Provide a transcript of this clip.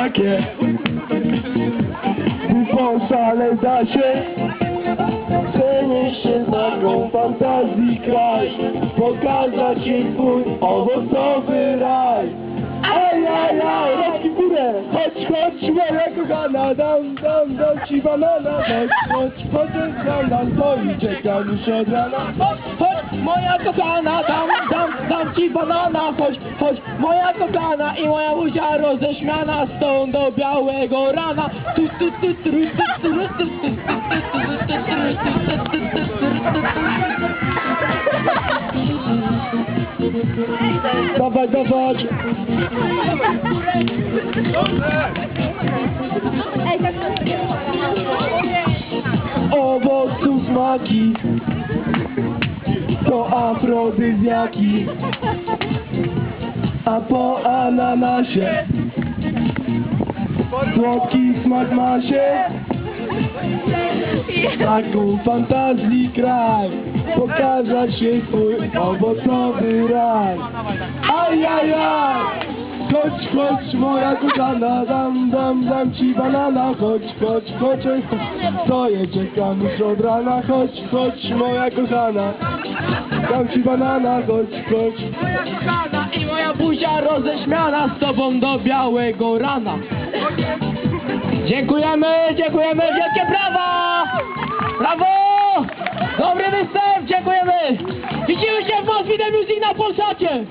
takie Poszale da się Przenieść się na grą fantazji kraj Pokazać jej twój owocowy raj Aj, aj, aj, ręki w górę Chodź, chodź, moja kochana Dam, dam, dam ci banana Chodź, chodź, chodź, i czekam już od rana Chodź, chodź, moja kochana Dam, dam ci banana, choć, choć moja kochana i moja buzia roześmiana są do białego rana. Tu, tu, tu, tu, tu, tu, tu, tu, Dawaj, dawaj! Owoców smaki afrodyzjaki A po ananasie? Słodki smak ma się? Taką fantazji kraj Pokazać się twój owocowy raj. Ajajaj Chodź, chodź moja kochana Dam, dam, dam ci banana Chodź, chodź, chodź Stoję, czekam już od rana Chodź, chodź moja kochana Dam ci banana Chodź, chodź Moja kochana i moja buzia roześmiana z tobą do białego rana. Dziękujemy, dziękujemy, wielkie brawa! Brawo! Dobry występ, dziękujemy! Widzimy się w Mosby The Music na Polsacie!